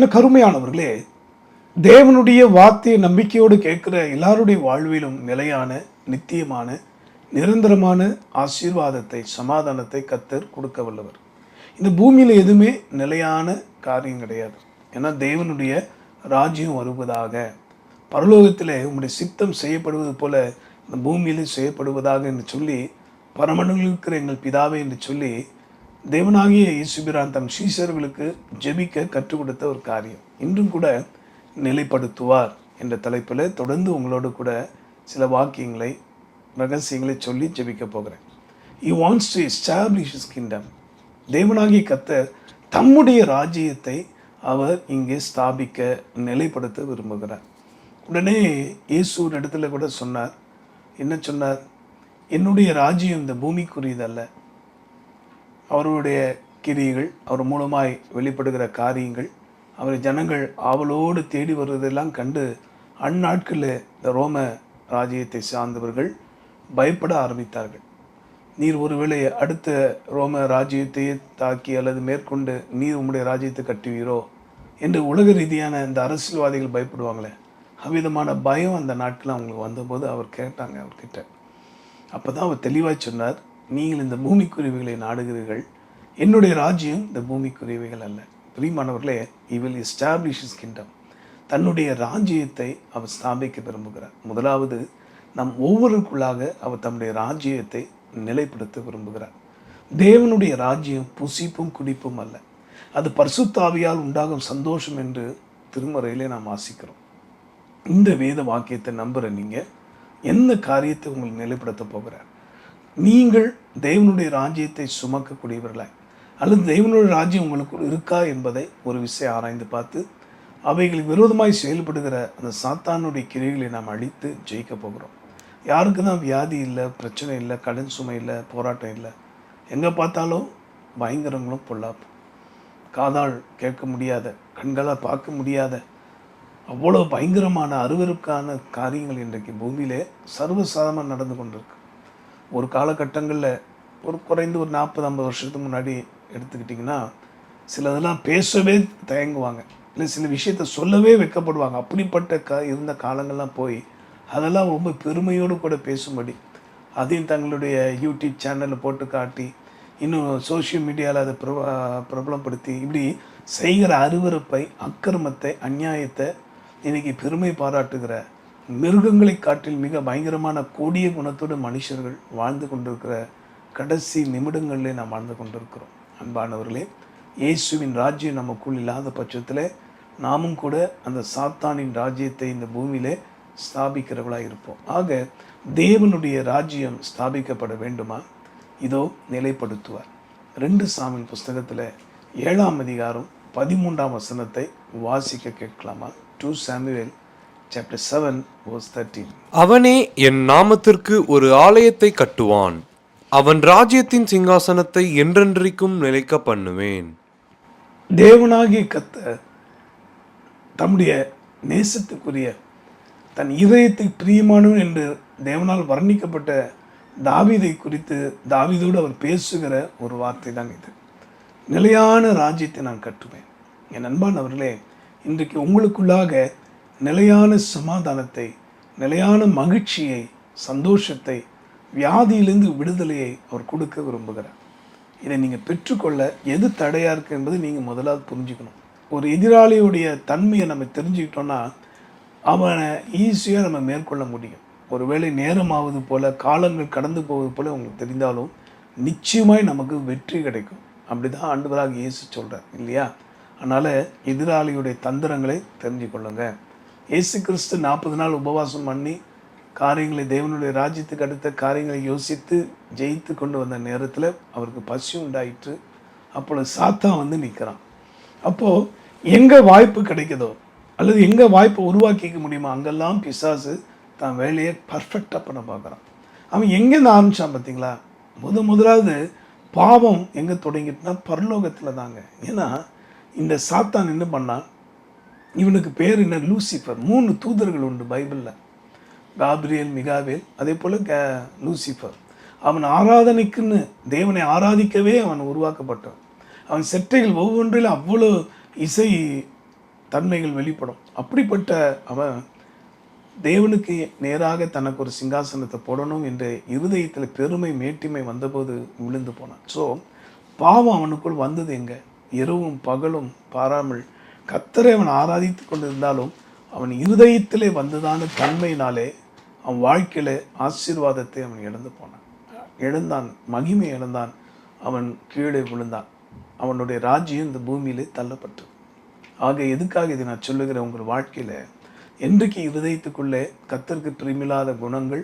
என்ன கருமையானவர்களே? தேவனுடைய வார்த்தையை நம்பிக்கையோடு கேட்கிற எல்லாருடைய வாழ்விலும் நிலையான நித்தியமான நிரந்தரமான ஆசீர்வாதத்தை சமாதானத்தை கத்தர் கொடுக்க வல்லவர். இந்த பூமியில் எதுவுமே நிலையான காரியம் கிடையாது. ஏன்னா தேவனுடைய ராஜ்யம் வருவதாக பரலோகத்தில் உங்களுடைய சித்தம் செய்யப்படுவது போல இந்த பூமியிலும் செய்யப்படுவதாக என்று சொல்லி பரமண்டலில் இருக்கிற எங்கள் பிதாவே என்று சொல்லி தேவனாகிய இயேசுபிரான் தன் சீசர்களுக்கு ஜெபிக்க கற்றுக் கொடுத்த ஒரு காரியம். இன்றும் கூட நிலைப்படுத்துவார் என்ற தலைப்பில் தொடர்ந்து உங்களோடு கூட சில வாக்கியங்களை ரகசியங்களை சொல்லி ஜெபிக்க போகிறேன். He wants to establish his kingdom தேவனாகிய கத்தர் தம்முடைய ராஜ்யத்தை அவர் இங்கே ஸ்தாபிக்க நிலைப்படுத்த விரும்புகிறார். உடனே இயேசு ஒரு இடத்துல கூட சொன்னார். என்ன சொன்னார்? என்னுடைய ராஜ்யம் இந்த பூமிக்குரியதல்ல. அவருடைய கிரியைகள் அவர் மூலமாய் வெளிப்படுகிற காரியங்கள் அவர் ஜனங்கள் ஆவலோடு தேடி வருவதெல்லாம் கண்டு அந்நாட்களில் இந்த ரோம ராஜ்யத்தை சார்ந்தவர்கள் பயப்பட ஆரம்பித்தார்கள். நீர் ஒருவேளை அடுத்த ரோம ராஜ்யத்தையே தாக்கி அல்லது மேற்கொண்டு நீர் உம்முடைய ராஜ்யத்தை கட்டுவீரோ என்று உலக ரீதியான இந்த அரசியல்வாதிகள் பயப்படுவாங்களே. அவ்விதமான பயம் அந்த நாட்கள் அவங்களுக்கு வந்தபோது அவர் கேட்டாங்க அவர்கிட்ட. அப்போ தான் அவர் தெளிவாக சொன்னார் நீங்கள் இந்த பூமிக்குருவிகளை நாடுகிறீர்கள். என்னுடைய ராஜ்யம் இந்த பூமிக்குருவிகள் அல்ல. பிரியமானவர்களே he will establish his kingdom தன்னுடைய ராஜ்யத்தை அவர் ஸ்தாபிக்க விரும்புகிறார். முதலாவது நம் ஒவ்வொருக்குள்ளாக அவர் தம்முடைய ராஜ்யத்தை நிலைப்படுத்த விரும்புகிறார். தேவனுடைய ராஜ்யம் புசிப்பும் குடிப்பும் அல்ல. அது பரிசுத்தாவியால் உண்டாகும் சந்தோஷம் என்று திருமறையிலே நாம் வாசிக்கிறோம். இந்த வேத வாக்கியத்தை நம்புகிற நீங்கள் எந்த காரியத்தை உங்களுக்கு நிலைப்படுத்த போகிறார்? நீங்கள் தெய்வனுடைய ராஜ்யத்தை சுமக்கக்கூடியவர்களாய். அல்லது தெய்வனுடைய ராஜ்யம் உங்களுக்கு இருக்கா என்பதை ஒரு விஷயம் ஆராய்ந்து பார்த்து அவைகளுக்கு விரோதமாய் செயல்படுகிற அந்த சாத்தானுடைய கிரைகளை நாம் அழித்து ஜெயிக்க போகிறோம். யாருக்கு தான் வியாதி இல்லை பிரச்சனை இல்லை கடன் சுமை இல்லை போராட்டம் இல்லை. எங்கே பார்த்தாலும் பயங்கரங்களும் பொல்லாப்பு. காதால் கேட்க முடியாத கண்களால் பார்க்க முடியாத அவ்வளோ பயங்கரமான அருவருக்கான காரியங்கள் இன்றைக்கு பூமியிலே சர்வசாதமாக நடந்து கொண்டிருக்கு. ஒரு காலகட்டங்களில் ஒரு குறைந்து ஒரு நாற்பது ஐம்பது வருஷத்துக்கு முன்னாடி எடுத்துக்கிட்டிங்கன்னா சிலதெல்லாம் பேசவே தயங்குவாங்க. இல்லை சில விஷயத்த சொல்லவே வைக்கப்படுவாங்க. அப்படிப்பட்ட க இருந்த காலங்கள்லாம் போய் அதெல்லாம் ரொம்ப பெருமையோடு கூட பேசும்படி அதையும் தங்களுடைய யூடியூப் சேனலில் போட்டு காட்டி இன்னும் சோஷியல் மீடியாவில் அதை பிரப பிரபலப்படுத்தி இப்படி செய்கிற அருவறுப்பை அக்கிரமத்தை அநியாயத்தை இன்றைக்கி பெருமை பாராட்டுகிற மிருகங்களை காட்டில் மிக பயங்கரமான கொடிய குணத்தோடு மனுஷர்கள் வாழ்ந்து கொண்டிருக்கிற கடைசி நிமிடங்களிலே நாம் வாழ்ந்து கொண்டிருக்கிறோம். அன்பானவர்களே இயேசுவின் ராஜ்யம் நமக்குள் இல்லாத பட்சத்தில் நாமும் கூட அந்த சாத்தானின் ராஜ்யத்தை இந்த பூமியிலே ஸ்தாபிக்கிறவர்களாக இருப்போம். ஆக தேவனுடைய ராஜ்யம் ஸ்தாபிக்கப்பட வேண்டுமா? இதோ நிலைப்படுத்துவார். ரெண்டு சாமின் புஸ்தகத்தில் ஏழாம் அதிகாரம் பதிமூன்றாம் வசனத்தை வாசிக்க கேட்கலாமா? Two Samuel chapter seven verse thirteen அவனே என் நாமத்திற்கு ஒரு ஆலயத்தை கட்டுவான். அவன் ராஜ்யத்தின் சிங்காசனத்தை என்றென்றைக்கும் நிலைக்க பண்ணுவேன். தேவனாகிய கத்த தம்முடைய நேசத்துக்குரிய தன் இதயத்தை பிரியமானவன் என்று தேவனால் வர்ணிக்கப்பட்ட தாவீதை குறித்து தாவீதோடு அவர் பேசுகிற ஒரு வார்த்தை தான் இது. நிலையான ராஜ்யத்தை நான் கட்டுவேன். என் அன்பானவர்களே இன்றைக்கு உங்களுக்குள்ளாக நிலையான சமாதானத்தை நிலையான மகிழ்ச்சியை சந்தோஷத்தை வியாதியிலிருந்து விடுதலையை அவர் கொடுக்க விரும்புகிறார். இதை நீங்கள் பெற்றுக்கொள்ள எது தடையாக இருக்குது என்பதை நீங்கள் முதலாவது புரிஞ்சுக்கணும். ஒரு எதிராளியுடைய தன்மையை நம்ம தெரிஞ்சுக்கிட்டோன்னா அவனை ஈஸியாக நம்ம மேற்கொள்ள முடியும். ஒருவேளை நேரமாவது போல் காலங்கள் கடந்து போவது போல் உங்களுக்கு தெரிந்தாலும் நிச்சயமாய் நமக்கு வெற்றி கிடைக்கும். அப்படி தான் ஆண்டுவராக இயேசு சொல்கிறார் இல்லையா? அதனால் எதிராளியுடைய தந்திரங்களை தெரிஞ்சு கொள்ளுங்கள் இயேசு கிறிஸ்து நாற்பது நாள் உபவாசம் பண்ணி காரியங்களை தேவனுடைய ராஜ்யத்துக்கு அடுத்த காரியங்களை யோசித்து ஜெயித்து கொண்டு வந்த நேரத்தில் அவருக்கு பசி உண்டாயிற்று. அப்பொழுது சாத்தா வந்து நிற்கிறான். அப்போது எங்கே வாய்ப்பு கிடைக்குதோ அல்லது எங்கே வாய்ப்பை உருவாக்கிக்க முடியுமோ அங்கெல்லாம் பிசாசு தான் வேலையை பர்ஃபெக்டாக பண்ண பார்க்குறான். அவன் எங்கேருந்து ஆரம்பித்தான் பார்த்தீங்களா? முத முதலாவது பாவம் எங்கே தொடங்கிட்டுனா பரலோகத்தில் தாங்க. ஏன்னா இந்த சாத்தான் என்ன பண்ணான்? இவனுக்கு பேர் என்ன? லூசிஃபர். மூணு தூதர்கள் உண்டு பைபிளில். காப்ரியல் மிகாவேல் அதே போல் க லூசிஃபர். அவன் ஆராதனைக்குன்னு தேவனை ஆராதிக்கவே அவன் உருவாக்கப்பட்டான். அவன் செட்டைகள் ஒவ்வொன்றிலும் அவ்வளோ இசை தன்மைகள் வெளிப்படும். அப்படிப்பட்ட அவன் தேவனுக்கு நேராக தனக்கு ஒரு சிங்காசனத்தை போடணும் என்ற இருதயத்தில் பெருமை மேட்டிமை வந்தபோது விழுந்து போனான். ஸோ பாவம் அவனுக்குள் வந்தது எங்கே? இரவும் பகலும் பாராமல் கத்தரை அவன் ஆராதித்து கொண்டிருந்தாலும் அவன் இருதயத்திலே வந்ததான தன்மையினாலே அவன் வாழ்க்கையில் ஆசீர்வாதத்தை அவன் இழந்து போனான். இழந்தான் மகிமை இழந்தான். அவன் கீழே விழுந்தான். அவனுடைய ராஜ்யம் இந்த பூமியிலே தள்ளப்பட்டது. ஆக எதுக்காக இதை நான் சொல்லுகிறேன்? உங்கள் வாழ்க்கையில் என்றைக்கு இருதயத்துக்குள்ளே கத்தருக்கு பிரிமில்லாத குணங்கள்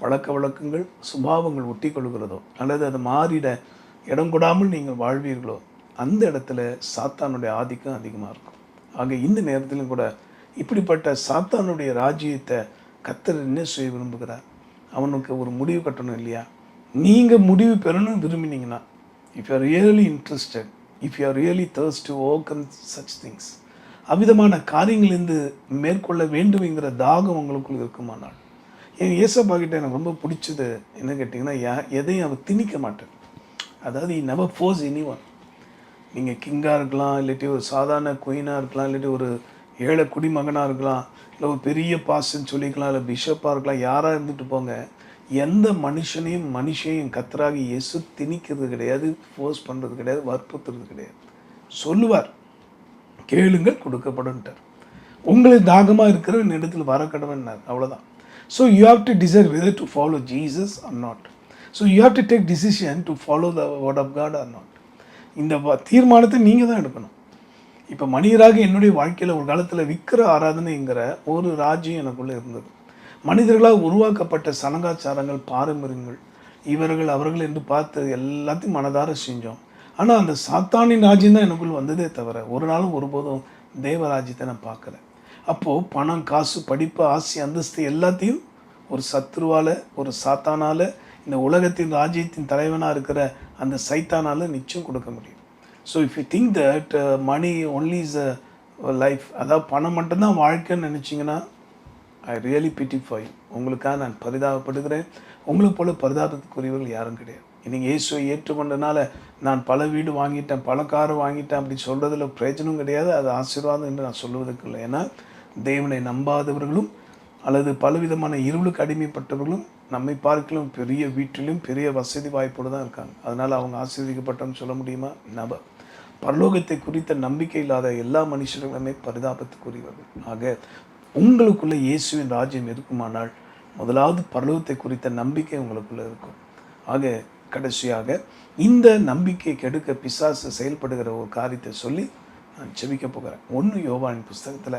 பழக்க வழக்கங்கள் சுபாவங்கள் ஒட்டி கொள்கிறதோ அல்லது அது மாறிட இடம் கொடாமல் நீங்கள் வாழ்வீர்களோ அந்த இடத்துல சாத்தானுடைய ஆதிக்கம் அதிகமாக இருக்கும். ஆக இந்த நேரத்திலும் கூட இப்படிப்பட்ட சாத்தானுடைய ராஜ்யத்தை கத்தர் என்ன செய்ய விரும்புகிறார்? அவனுக்கு ஒரு முடிவு கட்டணும் இல்லையா? நீங்கள் முடிவு பெறணும் விரும்பினீங்கன்னா if you are really interested if you are really there's to overcome such things அவ்விதமான காரியங்களிலிருந்து மேற்கொள்ள வேண்டும்ங்கிற தாகம் உங்களுக்குள் இருக்குமானால் என் ஏசப்பா கிட்ட எனக்கு ரொம்ப பிடிச்சது என்ன கேட்டிங்கன்னா யா- எதையும் அவர் திணிக்க மாட்டேன். அதாவது I never force any one நீங்கள் கிங்காக இருக்கலாம் இல்லாட்டி ஒரு சாதாரண குயினாக இருக்கலாம் இல்லாட்டி ஒரு ஏழை குடிமகனாக இருக்கலாம் இல்லை ஒரு பெரிய பாஸ்ன்னு சொல்லிக்கலாம் இல்லை பிஷப்பாக இருக்கலாம் யாராக இருந்துட்டு போங்க. எந்த மனுஷனையும் மனுஷையும் கத்தராகி எசு திணிக்கிறது கிடையாது ஃபோர்ஸ் பண்ணுறது கிடையாது வற்புறுத்துறது கிடையாது. சொல்லுவார் கேளுங்கள் கொடுக்கப்படும்ட்டார். உங்களுக்கு தாகமாக இருக்கிற இடத்துல வர கடவுன்னார் அவ்வளோதான் so you have to decide whether to follow Jesus or not so you have to take decision to follow the word of God or not இந்த தீர்மானத்தை நீங்கள் தான் எடுக்கணும். இப்போ மனிதராக என்னுடைய வாழ்க்கையில் ஒரு காலத்தில் விக்கிர ஆராதனைங்கிற ஒரு ராஜ்யம் எனக்குள்ளே இருந்தது. மனிதர்களால் உருவாக்கப்பட்ட சனங்காச்சாரங்கள் பாரம்பரியங்கள் இவர்கள் அவர்கள் என்று பார்த்து எல்லாத்தையும் மனதார செஞ்சோம். ஆனால் அந்த சாத்தானின் ராஜ்யம் தான் எனக்குள் வந்ததே தவிர ஒரு நாளும் ஒருபோதும் தேவராஜ்யத்தை நான் பார்க்கல. அப்போது பணம் காசு படிப்பு ஆசை அந்தஸ்து எல்லாத்தையும் ஒரு சத்ருவால் ஒரு சாத்தானால இந்த உலகத்தின் ராஜ்யத்தின் தலைவனாக இருக்கிற அந்த சைத்தானால் நிச்சயம் கொடுக்க முடியும். So if you think that money only is a life அதாவது பணம் மட்டும்தான் வாழ்க்கைன்னு நினச்சிங்கன்னா ஐ ரியலி பிட்டி ஃபார் உங்களுக்காக நான் பரிதாபப்படுகிறேன். உங்களை போல பரிதாபத்துக்குரியவர்கள் யாரும் கிடையாது. நீங்கள் இயேசுவை ஏற்றுக்கொண்டனால நான் பல வீடு வாங்கிட்டேன் பல கார் வாங்கிட்டேன் அப்படி சொல்கிறதுல பிரயோஜனம் கிடையாது. அது ஆசீர்வாதம் என்று நான் சொல்வதற்கு இல்லை. ஏன்னா தேவனை நம்பாதவர்களும் அல்லது பலவிதமான இருளுக்கு அடிமைப்பட்டவர்களும் நம்மை பார்க்கலும் பெரிய வீட்டிலும் பெரிய வசதி வாய்ப்போடு தான் இருக்காங்க. அதனால் அவங்க ஆசீர்வதிக்கப்பட்டோம்னு சொல்ல முடியுமா? நப. பரலோகத்தை குறித்த நம்பிக்கை இல்லாத எல்லா மனுஷர்களுமே பரிதாபத்துக்குரியவர்கள். ஆக உங்களுக்குள்ளே இயேசுவின் ராஜ்யம் இருக்குமானால் முதலாவது பரலோகத்தை குறித்த நம்பிக்கை உங்களுக்குள்ளே இருக்கும். ஆக கடைசியாக இந்த நம்பிக்கை கெடுக்க பிசாசு செயல்படுகிற ஒரு காரியத்தை சொல்லி நான் செபிக்க போகிறேன். ஒன்று யோவானின் புஸ்தகத்தில்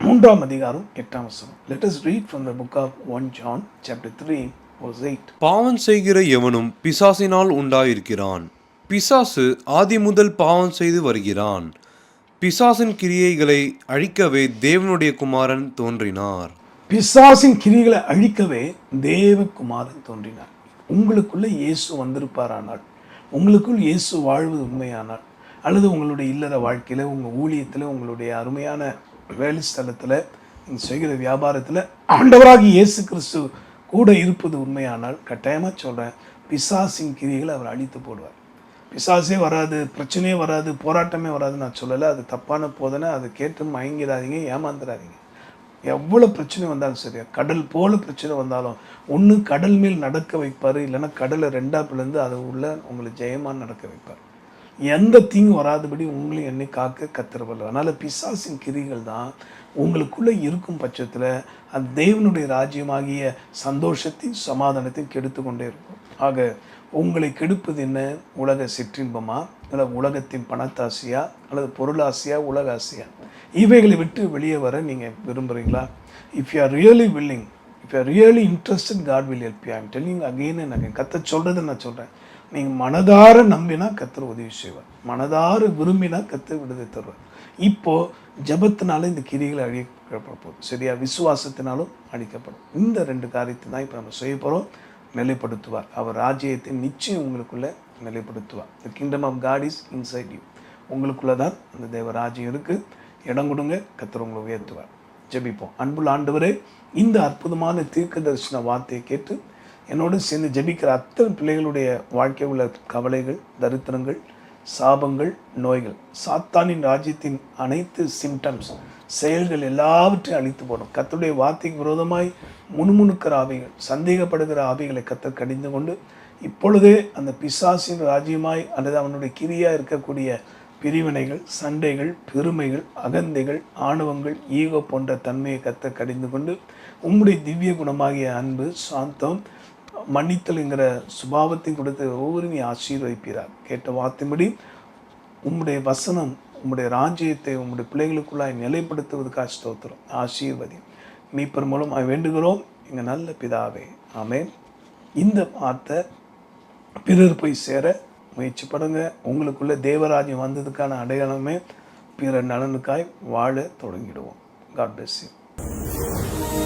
மூன்றாம் அதிகாரம் எட்டாம் வசனம். Let from the book of 1 John chapter 3 verse 8 பாவம் செய்கிற எவனும் பிசாசினால் உண்டாயிருக்கிறான். பிசாசு ஆதி முதல் பாவம் செய்து வருகிறான். பிசாசின் கிரியைகளை அழிக்கவே தேவனுடைய குமாரன் தோன்றினார். பிசாசின் கிரிகளை அழிக்கவே தேவகுமாரன் தோன்றினார். உங்களுக்குள்ள இயேசு வந்திருப்பாரானால் உங்களுக்குள் இயேசு வாழ்வது உண்மையானால் அல்லது உங்களுடைய இல்லற வாழ்க்கையில் உங்கள் ஊழியத்தில் உங்களுடைய அருமையான வேலை ஸ்தலத்தில் செய்கிற வியாபாரத்தில் ஆண்டவராகி இயேசு கிறிஸ்து கூட இருப்பது உண்மையானால் கட்டாயமாக சொல்கிறேன் பிசாசின் கிரிகளை அவர் அழித்து போடுவார். பிசாசே வராது பிரச்சனையே வராது போராட்டமே வராது நான் சொல்லலை. அது தப்பான போதனை அதை கேட்டு மயங்கிடாதீங்க ஏமாந்துடாதீங்க. எவ்வளோ பிரச்சனை வந்தாலும் சரியா கடல் போல பிரச்சனை வந்தாலும் ஒன்று கடல் மேல் நடக்க வைப்பார் இல்லைன்னா கடலை ரெண்டா பிளந்து அது உள்ள உங்களை ஜெயமாக நடக்க வைப்பார். எந்த தீங்கும் வராதபடி உங்களையும் என்னை காக்க கத்திரவல்ல அதனால் பிசாசின் கிரிகள் தான் உங்களுக்குள்ளே இருக்கும் பட்சத்தில் அந்த தேவனுடைய ராஜ்யமாகிய சந்தோஷத்தையும் சமாதானத்தையும் கெடுத்து கொண்டே இருக்கும். ஆக உங்களை கெடுப்பது என்ன? உலக சிற்றின்பமா? இல்லை உலகத்தின் பணத்தாசியா? அல்லது பொருளாசையா? உலக ஆசியா? இவைகளை விட்டு வெளியே வர நீங்கள் விரும்புகிறீங்களா if you are really willing if you are really interested God will help you I'm telling again and கத்த சொல்கிறத நான் சொல்கிறேன் நீங்கள் மனதார நம்பினா கத்தர் உதவி செய்வார். மனதார விரும்பினா கத்தர் விடுதலை தருவார். இப்போ ஜபத்தினால இந்த கிரிகளை அழிக்கப்பட போகுது. சரியா? விசுவாசத்தினாலும் அழிக்கப்படும். இந்த ரெண்டு காரியத்தை தான் இப்போ நம்ம செய்ய போகிறோம் நிலைப்படுத்துவார். அவர் ராஜ்யத்தை நிச்சயம் உங்களுக்குள்ளே நிலைப்படுத்துவார். The kingdom of God is inside you உங்களுக்குள்ளே தான் அந்த தேவ ராஜ்யம் இருக்குது இடம் கொடுங்க கத்தர் உங்களை உயர்த்துவார். ஜெபிப்போம். அன்புள்ள ஆண்டவரே இந்த அற்புதமான தீர்க்க தரிசன வார்த்தையை கேட்டு என்னோடு சேர்ந்து ஜெபிக்கிற அத்தனை பிள்ளைகளுடைய வாழ்க்கை உள்ள கவலைகள் தரித்திரங்கள் சாபங்கள் நோய்கள் சாத்தானின் ராஜ்யத்தின் அனைத்து சிம்டம்ஸ் செயல்கள் எல்லாவற்றையும் அழித்து போடும். கத்தருடைய வார்த்தைக்கு விரோதமாய் முணுமுணுக்கிற ஆவிகள் சந்தேகப்படுகிற ஆவிகளை கத்தர் கடிந்து கொண்டு இப்பொழுதே அந்த பிசாசின் ராஜ்யமாய் அல்லது அவனுடைய கிரியாக இருக்கக்கூடிய பிரிவினைகள் சண்டைகள் பெருமைகள் அகந்தைகள் ஆணவங்கள் ஈகோ போன்ற தன்மையை கத்த கடிந்து கொண்டு உம்முடைய திவ்ய குணமாகிய அன்பு சாந்தம் மன்னித்தல்ங்கிற சுபாவத்தை கொடுத்து ஒவ்வொருமே ஆசீர்வதிப்பீரார் கேட்ட வார்த்தைப்படி உம்முடைய வசனம் உம்முடைய ராஜ்யத்தை உம்முடைய பிள்ளைகளுக்குள்ளாய் நிலைப்படுத்துவதற்காக ஸ்தோத்திரம். ஆசீர்வதி. மீப்பர் மூலம் வேண்டுகிறோம். எங்கள் நல்ல பிதாவே. ஆமே இந்த வார்த்தை பிறர் போய் சேர முயற்சி படுங்க உங்களுக்குள்ள தேவராஜ்யம் வந்ததுக்கான அடையாளமே பிற நலனுக்காய் வாழ தொடங்கிடுவோம். God bless you